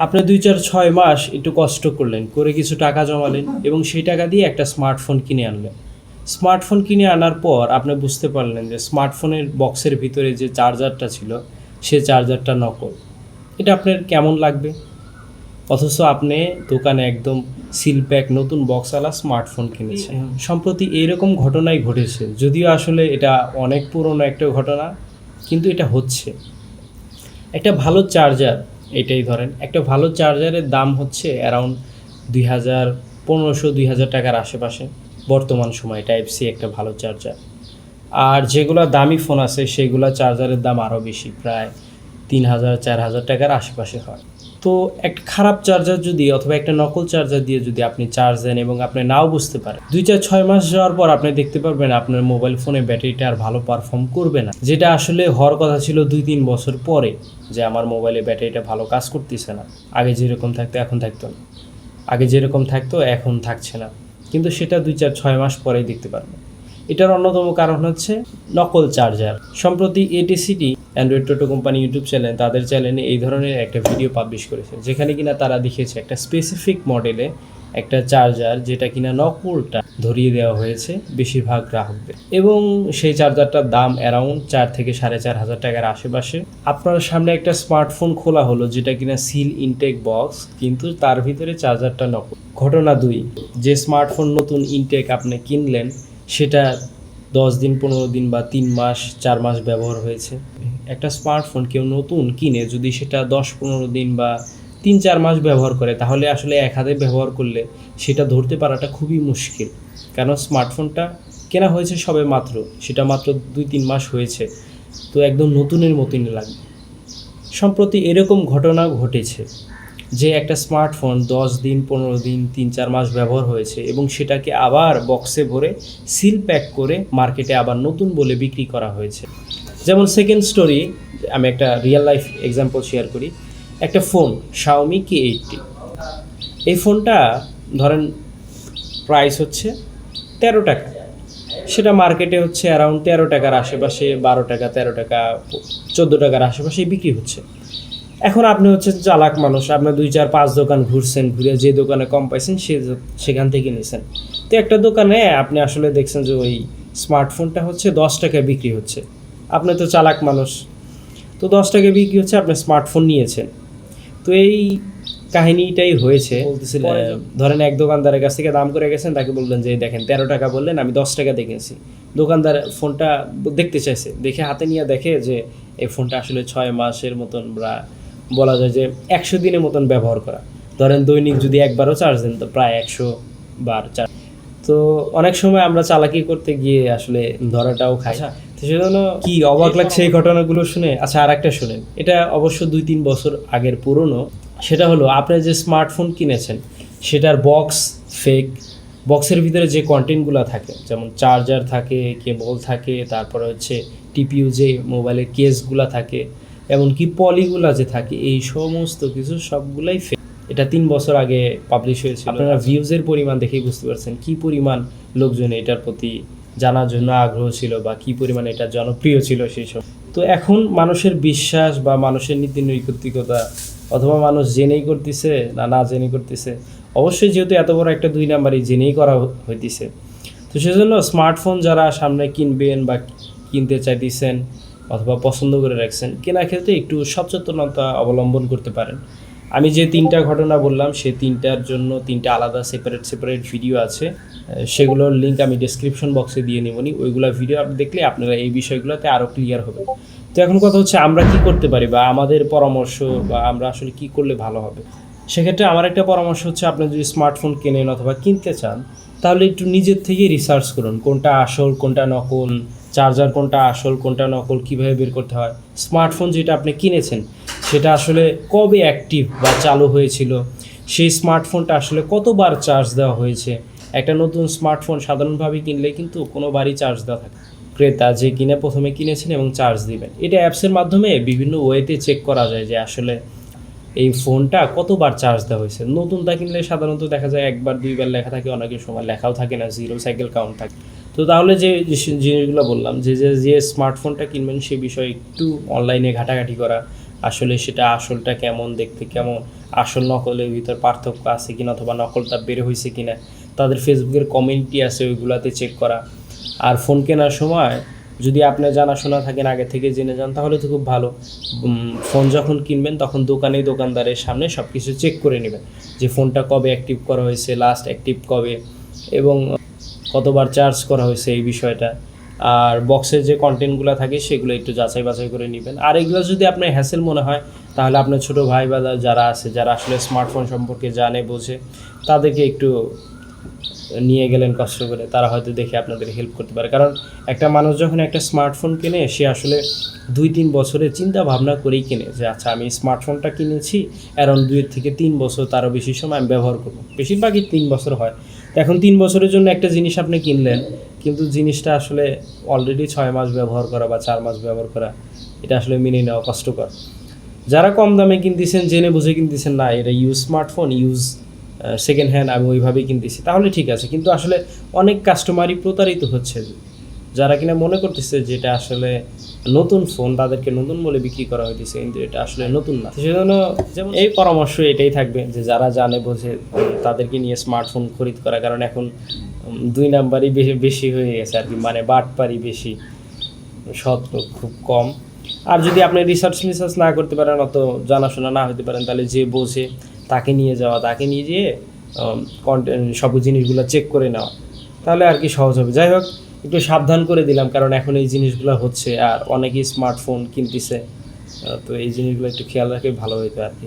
আপনি দুই চার ছয় মাস একটু কষ্ট করলেন করে কিছু টাকা জমালেন এবং সেই টাকা দিয়ে একটা স্মার্টফোন কিনে আনলেন। স্মার্টফোন কিনে আনার পর আপনি বুঝতে পারলেন যে স্মার্টফোনের বক্সের ভিতরে যে চার্জারটা ছিল সে চার্জারটা নকল। এটা আপনার কেমন লাগবে? অথচ আপনি দোকানে একদম সিল প্যাক নতুন বক্সওয়ালা স্মার্টফোন কিনেছেন। সম্প্রতি এইরকম ঘটনাই ঘটেছে। যদিও আসলে এটা অনেক পুরনো একটা ঘটনা কিন্তু এটা হচ্ছে। একটা ভালো চার্জার এটাই ধরেন। একটা ভালো চার্জারের দাম হচ্ছে অ্যারাউন্ড দুই হাজার পনেরোশো, দুই হাজার টাকার আশেপাশে, বর্তমান সময় টাইপ সি একটা ভালো চার্জার আর যেগুলো দামি ফোন আছে, সেগুলো চার্জারের দাম আরও বেশি, প্রায় তিন হাজার, চার হাজার টাকার আশেপাশে হয়। তো একটা খারাপ চার্জার যদি অথবা একটা নকল চার্জার দিয়ে যদি আপনি চার্জ দেন এবং আপনি নাও বুঝতে পারেন, দুই চার ছয় মাস যাওয়ার পর আপনি দেখতে পারবেন আপনার মোবাইল ফোনে ব্যাটারিটা আর ভালো পারফর্ম করবে না। যেটা আসলে হওয়ার কথা ছিল দুই তিন বছর পরে যে আমার মোবাইলে ব্যাটারিটা ভালো কাজ করতেছে না। আগে যেরকম থাকতো, এখন থাকতো না। আগে যেরকম থাকতো, এখন থাকছে না। কিন্তু সেটা দুই চার ছয় মাস পরেই দেখতে পারবেন। এটার অন্যতম কারণ হচ্ছে নকল চার্জার সম্প্রতি এটিসিটি Android toto company YouTube channel তাদের চ্যানেলে এই ধরনের একটা ভিডিও পাবলিশ করেছে, যেখানে কিনা তারা দেখিয়েছে একটা স্পেসিফিক মডেলে একটা চার্জার যেটা কিনা নকলটা ধরিয়ে দেওয়া হয়েছে বেশিরভাগ গ্রাহকদের। এবং সেই চার্জারটার দাম অ্যারাউন্ড চার থেকে সাড়ে চার হাজার টাকার আশেপাশে। আপনার সামনে একটা স্মার্টফোন খোলা হলো, যেটা কিনা সিল ইনটেক বক্স কিন্তু তার ভিতরে চার্জারটা নকল ঘটনা দুই, যে স্মার্টফোন নতুন ইনটেক আপনি কিনলেন, সেটা দশ দিন, পনেরো দিন বা তিন মাস, চার মাস ব্যবহার হয়েছে। একটা স্মার্টফোন কেউ নতুন কিনে যদি সেটা দশ, পনেরো দিন বা তিন, চার মাস ব্যবহার করে, তাহলে আসলে এক হাতে ব্যবহার করলে সেটা ধরতে পারাটা খুবই মুশকিল। কারণ স্মার্টফোনটা কেনা হয়েছে সবে মাত্র, সেটা মাত্র দুই, তিন মাস হয়েছে। তো একদম নতুনের মতনই লাগবে। সম্প্রতি এরকম ঘটনা ঘটেছে। যে একটা স্মার্টফোন দশ দিন, পনেরো দিন, তিন, চার মাস ব্যবহার হয়েছে এবং সেটাকে আবার বক্সে ভরে সিল প্যাক করে মার্কেটে আবার নতুন বলে বিক্রি করা হয়েছে। যেমন সেকেন্ড স্টোরি আমি একটা রিয়েল লাইফ এক্সাম্পল শেয়ার করি। একটা ফোন শাওমি কে এইটটি এই ফোনটা ধরেন প্রাইস হচ্ছে তেরো টাকা। সেটা মার্কেটে হচ্ছে অ্যারাউন্ড তেরো টাকার আশেপাশে বারো টাকা, তেরো টাকা, চোদ্দ টাকার আশেপাশে বিক্রি হচ্ছে। এখন আপনি হচ্ছে চালাক মানুষ আপনার দুই চার পাঁচ দোকান ঘুরছেন ঘুরে যে দোকানে কম পাইছেন সে সেখান থেকে নিয়েছেন তো একটা দোকানে আপনি আসলে দেখছেন যে ওই স্মার্টফোনটা হচ্ছে দশ টাকায় বিক্রি হচ্ছে। আপনি তো চালাক মানুষ। তো দশ টাকায় বিক্রি হচ্ছে আপনি স্মার্টফোন নিয়েছেন। তো এই কাহিনীটাই হয়েছে। বলতেছিল ধরেন এক দোকানদারের কাছ থেকে দাম করে গেছেন তাকে বললেন যে দেখেন তেরো টাকা বললেন আমি দশ টাকা দেখেছি দোকানদার ফোনটা দেখতে চাইছে দেখে হাতে নিয়ে দেখে যে এই ফোনটা আসলে ছয় মাসের মতন বা বলা যায় যে একশো দিনের মতন ব্যবহার করা। ধরেন দৈনিক যদি একবারও চার্জ দেন তো প্রায় একশো বার চার্জ। তো অনেক সময় আমরা চালাকি করতে গিয়ে আসলে ধরাটাও খাই। তো সেজন্য কি অবাক লাগছে এই ঘটনাগুলো শুনে? আচ্ছা আর একটা শুনেন। এটা অবশ্য দুই তিন বছর আগের পুরনো। সেটা হলো আপনি যে স্মার্টফোন কিনেছেন সেটার বক্স ফেক বক্সের ভিতরে যে কন্টেন্টগুলো থাকে যেমন চার্জার থাকে কেবল থাকে তারপরে হচ্ছে টিপিউ যে মোবাইলের কেসগুলো থাকে এমনকি পলিগুলা যে থাকে। এই সমস্ত কিছু সবগুলাই এটা তিন বছর আগে পাবলিশ হয়েছিল। আপনারা ভিউজের পরিমাণ দেখেই বুঝতে পারছেন কি পরিমাণ লোকজন এটার প্রতি জানার জন্য আগ্রহ ছিল বা কি পরিমাণ এটা জনপ্রিয় ছিল সেই সব। তো এখন মানুষের বিশ্বাস বা মানুষের নীতি নৈতিকতা অথবা মানুষ জেনেই করতেছে না না জেনে করতেছে, অবশ্যই যেহেতু এত বড় একটা দুই নাম্বারই জেনেই করা হইতেছে। তো সেজন্য স্মার্টফোন যারা সামনে কিনবেন বা কিনতে চাইতেছেন অথবা পছন্দ করে রাখছেন কেনার ক্ষেত্রে একটু সচেতনতা অবলম্বন করতে পারেন। আমি যে তিনটা ঘটনা বললাম, সেই তিনটার জন্য তিনটা আলাদা সেপারেট সেপারেট ভিডিও আছে। সেগুলোর লিঙ্ক আমি ডেসক্রিপশন বক্সে দিয়ে নেবনি। ওইগুলো ভিডিও আপনি দেখলে আপনারা এই বিষয়গুলোতে আরও ক্লিয়ার হবে। তো এখন কথা হচ্ছে, আমরা কি করতে পারি বা আমাদের পরামর্শ বা আমরা আসলে কি করলে ভালো হবে? সেক্ষেত্রে আমার একটা পরামর্শ হচ্ছে, আপনি যদি স্মার্টফোন কেনেন অথবা কিনতে চান, তাহলে একটু নিজের থেকে রিসার্চ করুন, কোনটা আসল, কোনটা নকল। চার্জার কোনটা আসল, কোনটা নকল, কীভাবে বের করতে হয়। স্মার্টফোন যেটা আপনি কিনেছেন, সেটা আসলে কবে অ্যাক্টিভ বা চালু হয়েছিল? সেই স্মার্টফোনটা আসলে কতবার চার্জ দেওয়া হয়েছে? একটা নতুন স্মার্টফোন সাধারণভাবে কিনলে কিন্তু কোনোবারই চার্জ দেওয়া থাকে ক্রেতা যে কিনে প্রথমে কিনেছেন এবং চার্জ দিবেন। এটা অ্যাপসের মাধ্যমে বিভিন্ন ওয়েতে চেক করা যায় যে আসলে এই ফোনটা কতবার চার্জ দেওয়া হয়েছে। নতুনটা কিনলে সাধারণত দেখা যায় একবার, দুইবার লেখা থাকে, অনেকের সময় লেখাও থাকে না জিরো সাইকেল কাউন্ট থাকে। তো তাহলে যে জিনিসগুলো বললাম, যে যে যে স্মার্টফোনটা কিনবেন সে বিষয়ে একটু অনলাইনে ঘাটাঘাটি করা, আসলে সেটা আসলটা কেমন, দেখতে কেমন, আসল নকলের ভিতর পার্থক্য আছে কিনা অথবা নকলটা বের হয়েছে কিনা, তাদের ফেসবুকের কমিউনিটি আছে ওইগুলাতে চেক করা। আর ফোন কেনার সময় যদি আপনি জানাশোনা থাকেন আগে থেকে জেনে যান, তাহলে তো খুব ভালো। ফোন যখন কিনবেন, তখন দোকানেই দোকানদারের সামনে সব কিছু চেক করে নেবেন যে ফোনটা কবে অ্যাক্টিভ করা হয়েছে লাস্ট অ্যাক্টিভ কবে, এবং কতবার চার্জ করা হয়েছে এই বিষয়টা। আর বক্সের যে কন্টেন্টগুলো থাকে, সেগুলো একটু যাচাই বাছাই করে নেবেন। আর এগুলো যদি আপনার হ্যাসেল মনে হয়, তাহলে আপনার ছোটো ভাই বা যারা আছে, যারা আসলে স্মার্টফোন সম্পর্কে জানে, বোঝে, তাদেরকে একটু নিয়ে গেলেন কষ্ট করে। তারা হয়তো দেখে আপনাদের হেল্প করতে পারে। কারণ একটা মানুষ যখন একটা স্মার্টফোন কেনে, সে আসলে দুই তিন বছরের চিন্তা ভাবনা করেই কেনে যে আচ্ছা আমি স্মার্টফোনটা কিনেছি অ্যারাউন্ড দুই থেকে তিন বছর তারও বেশি সময় আমি ব্যবহার করব। বেশিরভাগই তিন বছর হয়। এখন তিন বছরের জন্য একটা জিনিস আপনি কিনলেন কিন্তু জিনিসটা আসলে অলরেডি ছয় মাস ব্যবহার করা বা চার মাস ব্যবহার করা এটা আসলে মেনে নেওয়া কষ্টকর। যারা কম দামে কিনতেছেন জেনে বুঝে কিনতেছেন না এটা use smartphone use second hand আমি ওইভাবেই কিনতেছি। তাহলে ঠিক আছে কিন্তু আসলে অনেক কাস্টমারই প্রতারিত হচ্ছে যারা কিনা মনে করতেছে যে এটা আসলে নতুন ফোন তাদেরকে নতুন বলে বিক্রি করা হইতেছে কিন্তু এটা আসলে নতুন না। সেজন্য যেমন এই পরামর্শ এটাই থাকবে যে যারা জানে বোঝে তাদেরকে নিয়ে স্মার্টফোন খরিদ করা, কারণ এখন দুই নাম্বারই বেশি বেশি হয়ে গেছে আর কি মানে বাটপারি বেশি সৎ খুব কম। আর যদি আপনি রিসার্চ মিসার্চ না করতে পারেন, অত জানাশোনা না হতে পারেন, তাহলে যে বোঝে তাকে নিয়ে যাওয়া, তাকে নিয়ে যেয়ে কন্টেন্ট সব জিনিসগুলো চেক করে নেওয়া, তাহলে আর কি সহজ হবে। যাই হোক, একটু সাবধান করে দিলাম, কারণ এখন এই জিনিসগুলো হচ্ছে, আর অনেকেই স্মার্টফোন কিনতেছে তো এই জিনিসগুলো একটু খেয়াল রাখে ভালো হইতো আর কি।